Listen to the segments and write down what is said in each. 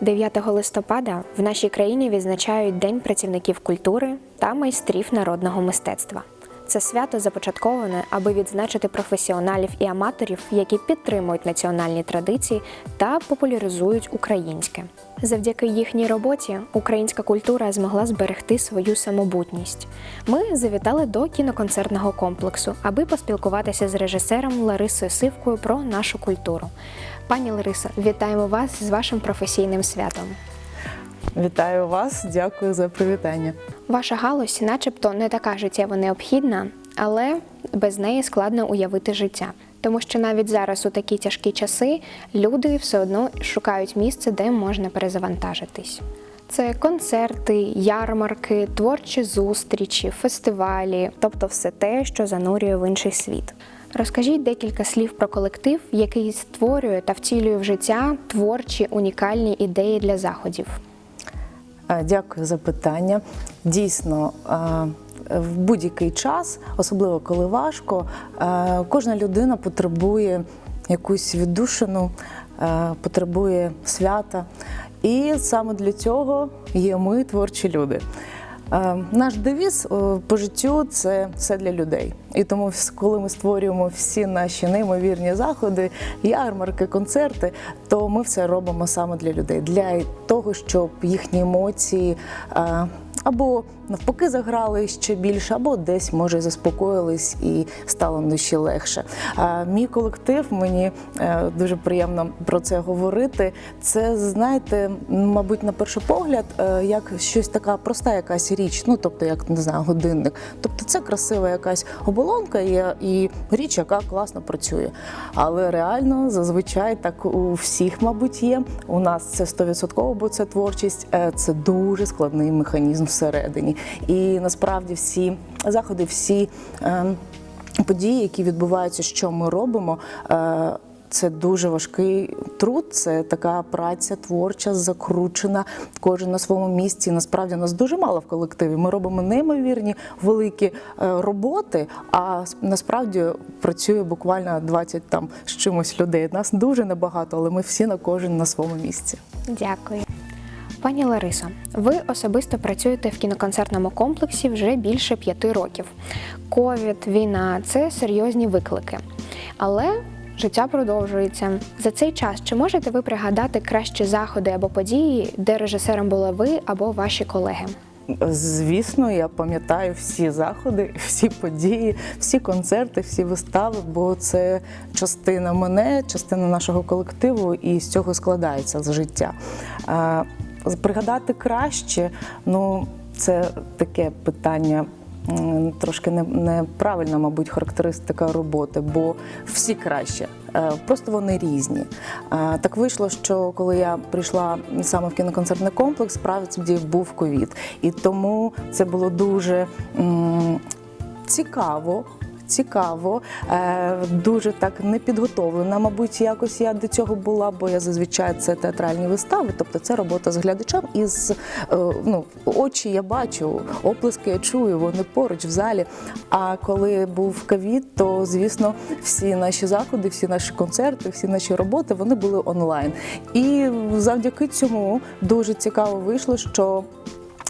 9 листопада в нашій країні відзначають День працівників культури та майстрів народного мистецтва. Це свято започатковане, аби відзначити професіоналів і аматорів, які підтримують національні традиції та популяризують українське. Завдяки їхній роботі українська культура змогла зберегти свою самобутність. Ми завітали до кіноконцертного комплексу, аби поспілкуватися з режисером Ларисою Сивкою про нашу культуру. Пані Ларисо, вітаємо вас з вашим професійним святом. Вітаю вас, дякую за привітання. Ваша галузь, начебто, не така життєво необхідна, але без неї складно уявити життя. Тому що навіть зараз, у такі тяжкі часи, люди все одно шукають місце, де можна перезавантажитись. Це концерти, ярмарки, творчі зустрічі, фестивалі, тобто все те, що занурює в інший світ. Розкажіть декілька слів про колектив, який створює та втілює в життя творчі унікальні ідеї для заходів. Е, Дякую за питання. Дійсно, е, в будь-який час, особливо коли важко, е, кожна людина потребує якусь віддушину, потребує свята. І саме для цього є ми, творчі люди. Е, Наш девіз е, по життю це все для людей. І тому, коли ми створюємо всі наші неймовірні заходи, ярмарки, концерти, то ми все робимо саме для людей, для того, щоб їхні емоції е, або навпаки заграли ще більше, або десь може заспокоїлись і стало на душі легше. Е, Мій колектив мені е, дуже приємно про це говорити. Це знаєте, мабуть, на перший погляд, е, як щось така проста якась річ, ну тобто, як не знаю, годинник. Тобто, це красива якась оболонка і, і річ, яка класно працює. Але реально зазвичай так у всіх, мабуть, є. У нас це 100%, бо це творчість, е, це дуже складний механізм всередині. І насправді всі заходи, всі. е, події, які відбуваються, що ми робимо. е, Це дуже важкий труд, це така праця творча, закручена, кожен на своєму місці. Насправді нас дуже мало в колективі. Ми робимо неймовірні великі е, роботи, а насправді працює буквально 20 там з чимось людей. Нас дуже небагато, але ми всі на кожен на своєму місці. Дякую. Пані Ларисо, ви особисто працюєте в кіноконцертному комплексі вже більше п'яти років. Ковід, війна це серйозні виклики. Але життя продовжується. За цей час чи можете ви пригадати кращі заходи або події, де режисером були ви або ваші колеги? Звісно, я пам'ятаю всі заходи, всі події, всі концерти, всі вистави, бо це частина мене, частина нашого колективу, і з цього складається з життя. Пригадати краще, ну це таке питання. Трошки неправильна, мабуть, характеристика роботи, бо всі краще, Е, просто вони різні. Е, Так вийшло, що коли я прийшла саме в кіноконцертний комплекс, справді був ковід. І тому це було дуже цікаво. Цікаво, е, дуже так непідготовлена. Мабуть, якось я до цього була, бо я зазвичай це театральні вистави, тобто це робота з глядачем. І з е, ну, очі я бачу, оплески я чую, вони поруч в залі. А коли був ковід, то звісно всі наші заходи, всі наші концерти, всі наші роботи вони були онлайн. І завдяки цьому дуже цікаво вийшло, що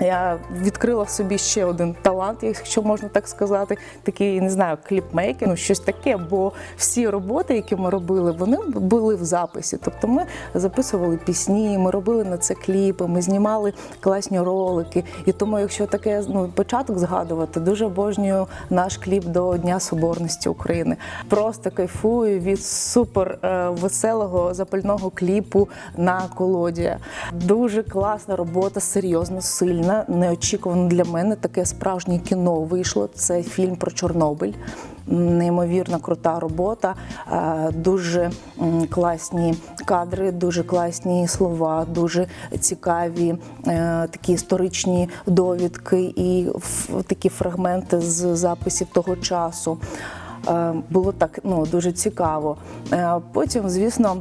я відкрила в собі ще один талант, якщо можна так сказати, такий не знаю, кліпмейкінг, ну щось таке. Бо всі роботи, які ми робили, вони були в записі. Тобто ми записували пісні, ми робили на це кліпи, ми знімали класні ролики. І тому, якщо таке ну, початок згадувати, дуже обожнюю наш кліп до Дня Соборності України. Просто кайфую від супер е, веселого запального кліпу на колоді. Дуже класна робота, серйозно, сильна, неочікувано для мене. Таке справжнє кіно вийшло. Це фільм про Чорнобиль. Неймовірно крута робота, е, дуже класні кадри, дуже класні слова, дуже цікаві е, такі історичні довідки і такі фрагменти з записів того часу. Е, Було так ну, дуже цікаво. Потім, звісно.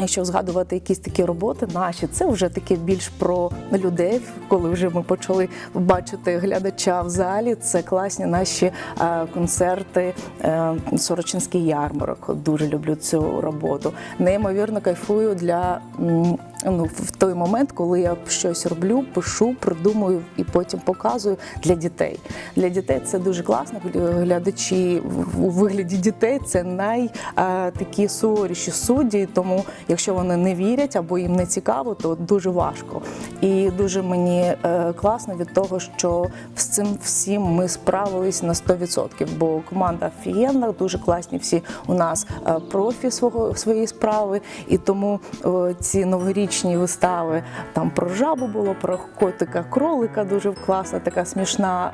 Якщо згадувати якісь такі роботи наші, це вже таке більш про людей, коли вже ми почали бачити глядача в залі. Це класні наші е, концерти, е, Сорочинський ярмарок. Дуже люблю цю роботу. Неймовірно кайфую для ну, в той момент, коли я щось роблю, пишу, придумую і потім показую для дітей. Для дітей це дуже класно. Глядачі у вигляді дітей це най е, такі суворіші судді. Тому, якщо вони не вірять або їм не цікаво, то дуже важко. І дуже мені е, класно від того, що з цим всім ми справились на 100%, бо команда офігенна, дуже класні всі у нас е, профі свого своєї справи. І тому е, ці новорічні вистави там про жабу було, про котика, кролика дуже класна, така смішна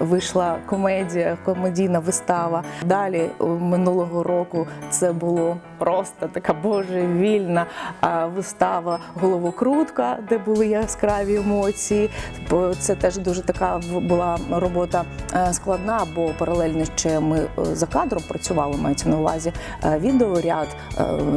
е, вийшла комедія, комедійна вистава. Далі е, минулого року це було просто така божевільна е, вистава Головокрутка, де були яскраві емоції. Бо Це теж дуже така була робота складна, бо паралельно ще ми за кадром працювали, мається на увазі. Відеоряд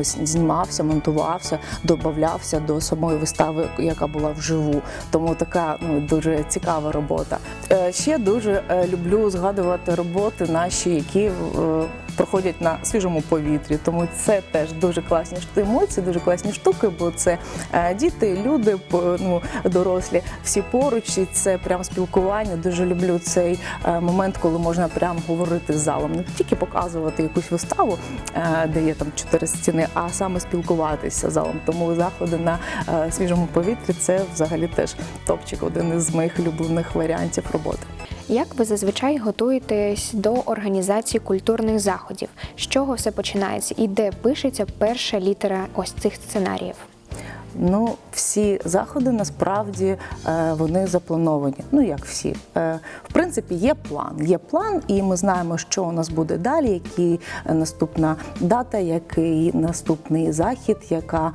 знімався, монтувався, додавався до самої вистави, яка була вживу. Тому така ну, дуже цікава робота. Е, Ще дуже е, люблю згадувати роботи наші, які е, проходять на свіжому повітрі. Тому це теж дуже класні емоції, дуже класні штуки, бо це е, діти, люди, ну, дорослі, всі поруч, і це прям спілкування. Дуже люблю цей е, момент, коли можна прям говорити з залом, не тільки показувати якусь виставу, е, де є там чотири стіни, а саме спілкуватися з залом. Тому заходи на свіжому повітрі це взагалі теж топчик, один із моїх улюблених варіантів роботи. Як ви зазвичай готуєтесь до організації культурних заходів? З чого все починається і де пишеться перша літера ось цих сценаріїв? Ну, всі заходи насправді е, вони заплановані. Ну як всі. Е, В принципі, є план. Є план, і ми знаємо, що у нас буде далі, які е, наступна дата, який наступний захід, яка,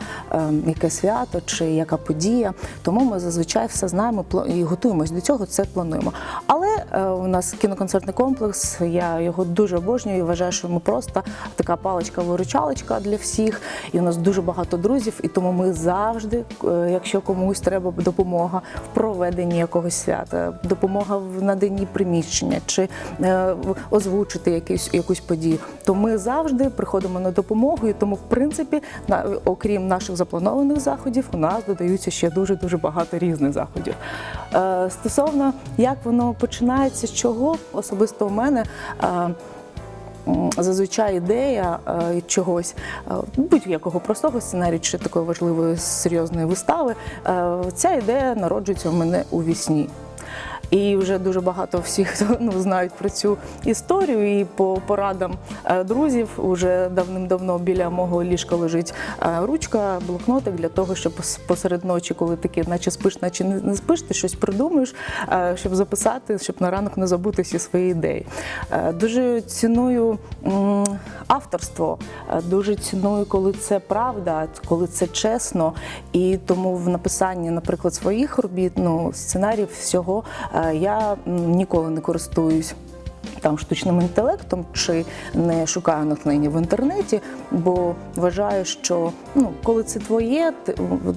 яке свято чи яка подія. Тому ми зазвичай все знаємо і готуємось до цього. Це плануємо. Але у нас кіноконцертний комплекс. Я його дуже обожнюю і вважаю, що ми просто така паличка-виручалочка для всіх. І у нас дуже багато друзів, і тому ми завжди, е, якщо комусь треба допомога в проведенні якогось свята, допомога в наданні приміщення чи е, озвучити якусь, якусь подію, то ми завжди приходимо на допомогу. І тому, в принципі, на, окрім наших запланованих заходів, у нас додаються ще дуже дуже багато різних заходів. Е, стосовно як воно починається, з чого особисто у мене. Зазвичай ідея е, чогось е, будь-якого простого сценарію чи такої важливої серйозної вистави. е, Ця ідея народжується в мене у вісні. І вже дуже багато всіх ну, знають про цю історію. І по порадам е, друзів уже давним-давно біля мого ліжка лежить е, ручка, блокнотик для того, щоб посеред ночі, коли таки, наче спиш, наче не, спиш, ти щось придумаєш, е, щоб записати, щоб на ранок не забути всі свої ідеї. Дуже ціную авторство, дуже ціную, коли це правда, коли це чесно. І тому в написанні, наприклад, своїх робіт, ну, сценаріїв всього я ніколи не користуюсь. Там штучним інтелектом чи не шукаю натхнення в інтернеті, бо вважаю, що ну коли це твоє, ти,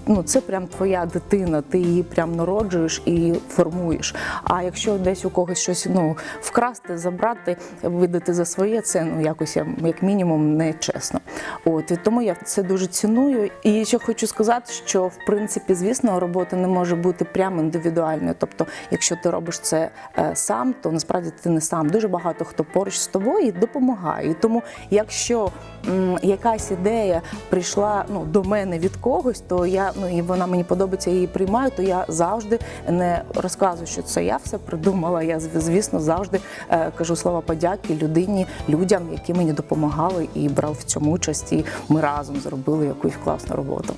ну це прям твоя дитина, ти її прям народжуєш і формуєш. А якщо десь у когось щось ну вкрасти, забрати, видати за своє, це ну якось я- як мінімум не чесно. От і тому я це дуже ціную. І ще хочу сказати, що в принципі, звісно, робота не може бути прямо індивідуальною. Тобто, якщо ти робиш це е, сам, то насправді ти не сам. Дуже багато хто поруч з тобою і допомагає. І тому, якщо м, якась ідея прийшла ну до мене від когось, то я ну і вона мені подобається, я її приймаю, то я завжди не розказую, що це я все придумала. Я звісно завжди е, кажу слова подяки людині, людям, які мені допомагали і брав в цьому участь. І ми разом зробили якусь класну роботу.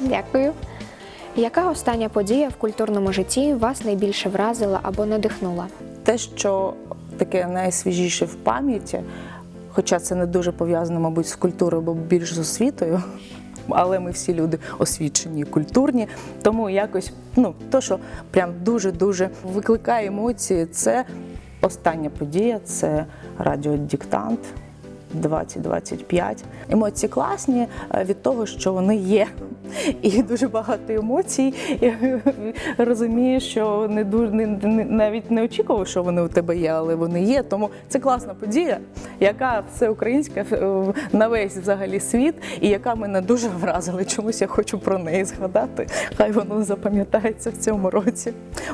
Дякую. Яка остання подія в культурному житті вас найбільше вразила або надихнула? те, що таке найсвіжіше в пам'яті, хоча це не дуже пов'язано, мабуть, з культурою, бо більш з освітою. Але ми всі люди освічені, культурні. Тому якось, ну, то, що прям дуже-дуже викликає емоції, це остання подія, це радіодиктант 20-25. Емоції класні е, від того, що вони є. І дуже багато емоцій. І розумієш, що не дуже не, навіть не очікував, що вони у тебе є, але вони є. Тому це класна подія, яка всеукраїнська е, на весь взагалі світ, і яка мене дуже вразила. Чомусь я хочу про неї згадати. Хай воно запам'ятається в цьому році.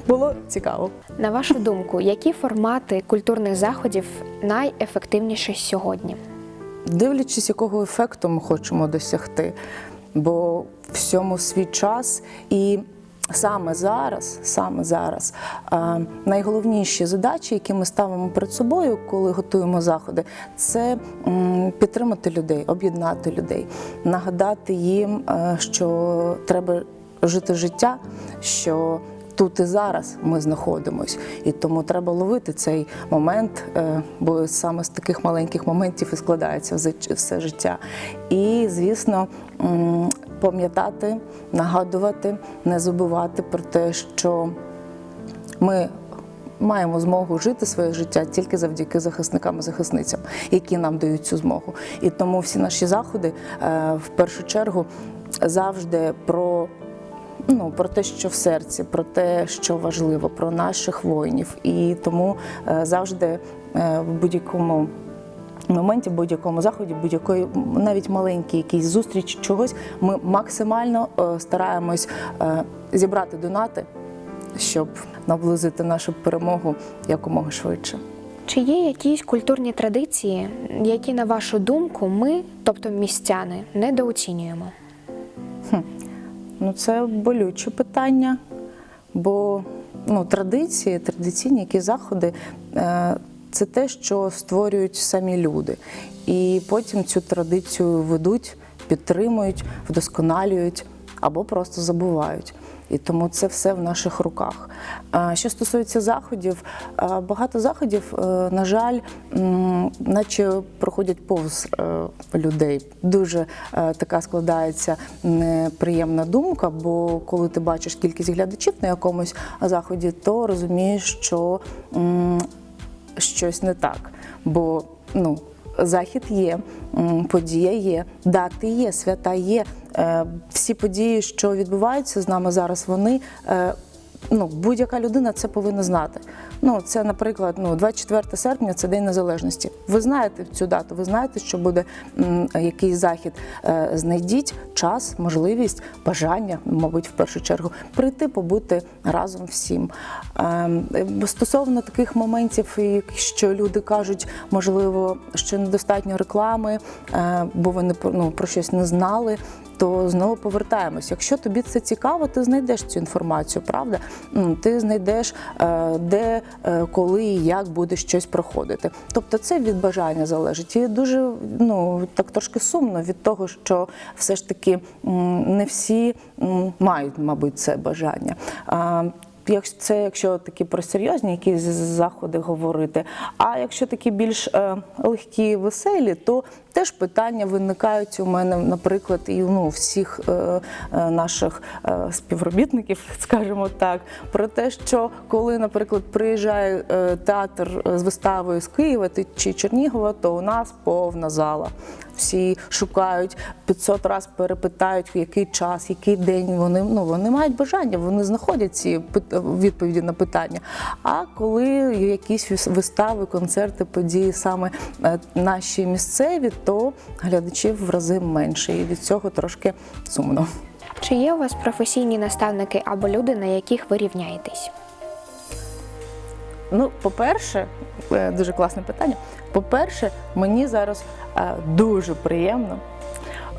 Було цікаво. На вашу думку, які формати культурних заходів найефективніші сьогодні? Дивлячись, якого ефекту ми хочемо досягти. Бо всьому свій час і саме зараз, саме зараз, е, найголовніші задачі, які ми ставимо перед собою, коли готуємо заходи, це підтримати людей, об'єднати людей, нагадати їм, е, що треба жити життя, що тут і зараз ми знаходимось, і тому треба ловити цей момент, е, бо саме з таких маленьких моментів і складається все- життя. І, звісно, пам'ятати, нагадувати, не забувати про те, що ми. Маємо змогу жити своє життя тільки завдяки захисникам і захисницям, які нам дають цю змогу. І тому всі наші заходи е, в першу чергу завжди про ну, про те, що в серці, про те, що важливо, про наших воїнів. І тому е, завжди е, в будь-якому моменті, в будь-якому заході, будь-якої навіть маленькій якійсь зустрічі чогось, ми максимально е, стараємось е, зібрати донати, щоб наблизити нашу перемогу якомога швидше. Чи є якісь культурні традиції, які, на вашу думку, ми, тобто містяни, недооцінюємо? Ну, це болюче питання, бо ну, традиції, традиційні які заходи е, це те, що створюють самі люди. І потім цю традицію ведуть, підтримують, вдосконалюють або просто забувають. І тому це все в наших руках. Що стосується заходів, багато заходів, е, на жаль, наче проходять повз е, людей. Дуже е, така складається неприємна думка, бо коли ти бачиш кількість глядачів на якомусь заході, то розумієш, що щось не так. Бо ну, захід є, подія є, дати є, свята є. Е, Всі події, що відбуваються з нами зараз, вони. Е, Ну, будь-яка людина це повинна знати. Ну, це, наприклад, ну, 24 серпня це День Незалежності. Ви знаєте цю дату, ви знаєте, що буде м, якийсь захід. Е, знайдіть час, можливість, бажання, мабуть, в першу чергу, прийти, побути разом всім. Ем, е, Стосовно таких моментів, що люди кажуть, можливо, що недостатньо реклами, е, бо вони ну, про щось не знали. То знову повертаємось. Якщо тобі це цікаво, ти знайдеш цю інформацію, правда? Ти знайдеш, е, де, е, коли і як буде щось проходити. Тобто це від бажання залежить. І дуже ну так трошки сумно від того, що все ж таки не всі мають, мабуть, це бажання. Якщо це якщо такі про серйозні якісь заходи говорити, а якщо такі більш е, легкі, веселі, то теж питання виникають у мене, наприклад, і ну, всіх е, е, наших е, співробітників, скажімо так, про те, що коли, наприклад, приїжджає е, театр з виставою з Києва чи Чернігова, то у нас повна зала. Всі шукають 500 разів перепитають, в який час, який день. Вони ну вони мають бажання, вони знаходять ці відповіді на питання. А коли якісь вистави, концерти, події саме е, наші місцеві, то глядачів в рази менше, і від цього трошки сумно. Чи є у вас професійні наставники або люди, на яких ви рівняєтесь? Ну, по-перше, е, дуже класне питання. По-перше, мені зараз е, дуже приємно,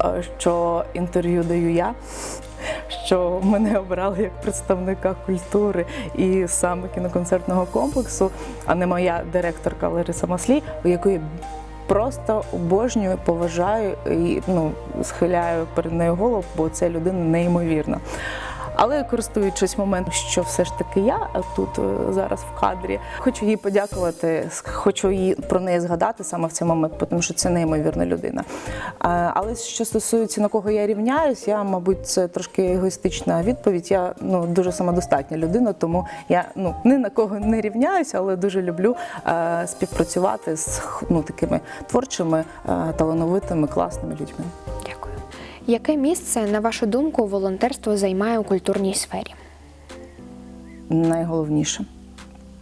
е, що інтерв'ю даю я, що мене обрали як представника культури і саме кіноконцертного комплексу, а не моя директорка Лариса Маслій, у якої просто обожнюю, поважаю і ну, схиляю перед нею голову, бо це людина неймовірна. Але користуючись моментом, що все ж таки я тут е, зараз в кадрі, хочу їй подякувати, хочу їй про неї згадати саме в цей момент, тому що це неймовірна людина. Але що стосується на кого я рівняюсь, я, мабуть, це трошки егоїстична відповідь. Я ну дуже самодостатня людина, тому я ну ні на кого не рівняюся, але дуже люблю е, співпрацювати з ну такими творчими, е, талановитими, класними людьми. Яке місце, на вашу думку, волонтерство займає у культурній сфері? найголовніше.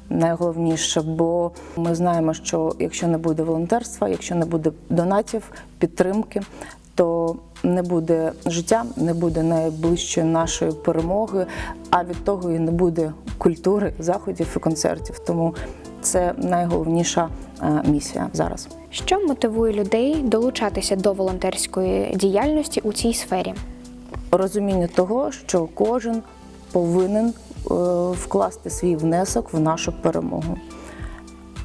Найголовніше, бо ми знаємо, що якщо не буде волонтерства, якщо не буде донатів, підтримки, то не буде життя, не буде найближчої нашої перемоги, а від того і не буде культури, заходів і концертів. Тому це найголовніша е, місія зараз. Що мотивує людей долучатися до волонтерської діяльності у цій сфері? розуміння того, що кожен повинен е, вкласти свій внесок в нашу перемогу.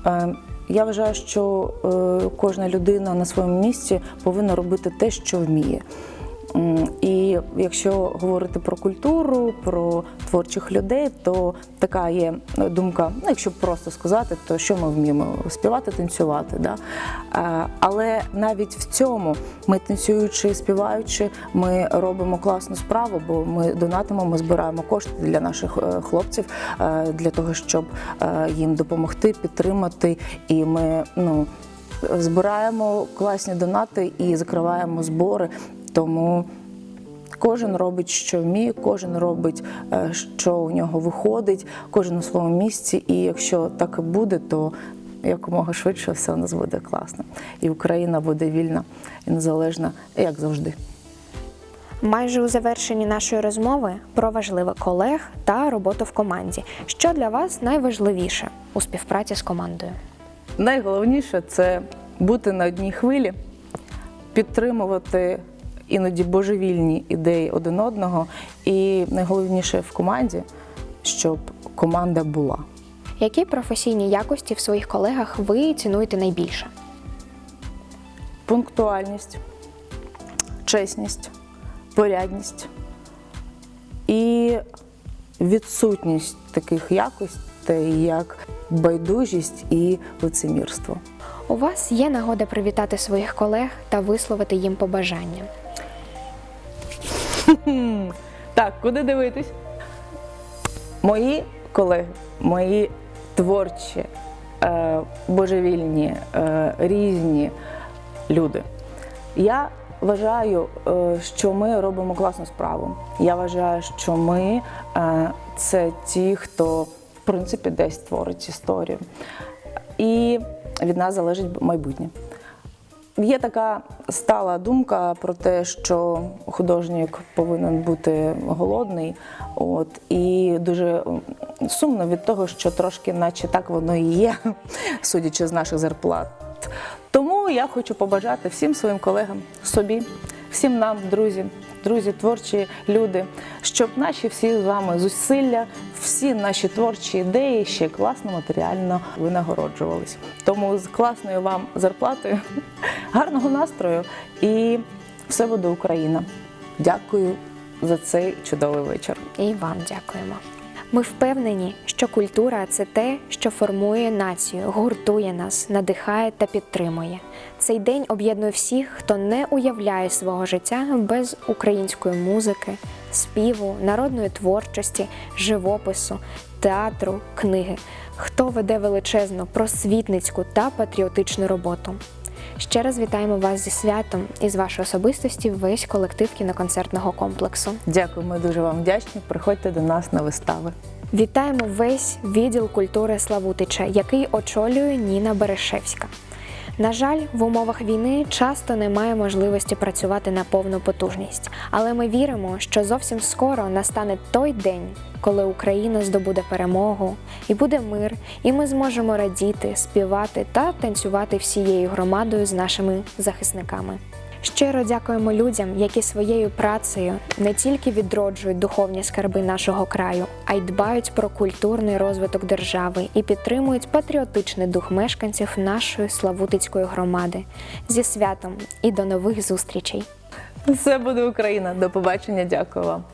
Е, Я вважаю, що кожна людина на своєму місці повинна робити те, що вміє. М, Якщо говорити про культуру, про творчих людей, то така є думка, ну якщо просто сказати, то що ми вміємо співати, танцювати. Да? Е, Але навіть в цьому ми танцюючи, співаючи, ми робимо класну справу, бо ми донатимо, ми збираємо кошти для наших е, хлопців е, для того, щоб е, їм допомогти, підтримати. І ми ну, збираємо класні донати і закриваємо збори. Тому кожен робить, що вміє, кожен робить, е, що у нього виходить, кожен у своєму місці. І якщо так і буде, то якомога швидше все у нас буде класно. І Україна буде вільна і незалежна, як завжди. Майже у завершенні нашої розмови про важливе колег та роботу в команді. Що для вас найважливіше у співпраці з командою? Найголовніше це бути на одній хвилі, підтримувати іноді божевільні ідеї один одного, і найголовніше в команді, щоб команда була. Які професійні якості в своїх колегах ви цінуєте найбільше? Пунктуальність, чесність, порядність і відсутність таких якостей, як байдужість і лицемірство. У вас є нагода привітати своїх колег та висловити їм побажання. Так, куди дивитись? Мої колеги, мої творчі, е, божевільні, е, різні люди. Я вважаю, е, що ми робимо класну справу. Я вважаю, що ми це ті, хто в принципі десь творить історію. І від нас залежить майбутнє. Є така стала думка про те, що художник повинен бути голодний. От і дуже сумно від того, що трошки, наче так воно і є, судячи з наших зарплат. Тому я хочу побажати всім своїм колегам, собі, всім нам, друзі, друзі, творчі люди, щоб наші всі з вами зусилля, всі наші творчі ідеї ще класно матеріально винагороджувались. Тому з класною вам зарплатою, гарного настрою і все буде Україна. Дякую за цей чудовий вечір. І вам дякуємо. Ми впевнені, що культура це те, що формує націю, гуртує нас, надихає та підтримує. Цей день об'єднує всіх, хто не уявляє свого життя без української музики, співу, народної творчості, живопису, театру, книги, хто веде величезну просвітницьку та патріотичну роботу. Ще раз вітаємо вас зі святом і з вашої особистості весь колектив кіноконцертного комплексу. Дякую, ми дуже вам вдячні. Приходьте до нас на вистави. Вітаємо весь відділ культури Славутича, який очолює Ніна Берешевська. На жаль, в умовах війни часто немає можливості працювати на повну потужність, але ми віримо, що зовсім скоро настане той день, коли Україна здобуде перемогу, і буде мир, і ми зможемо радіти, співати та танцювати всією громадою з нашими захисниками. Щиро дякуємо людям, які своєю працею не тільки відроджують духовні скарби нашого краю, а й дбають про культурний розвиток держави і підтримують патріотичний дух мешканців нашої Славутицької громади. Зі святом і до нових зустрічей! Все буде Україна. До побачення. Дякую вам.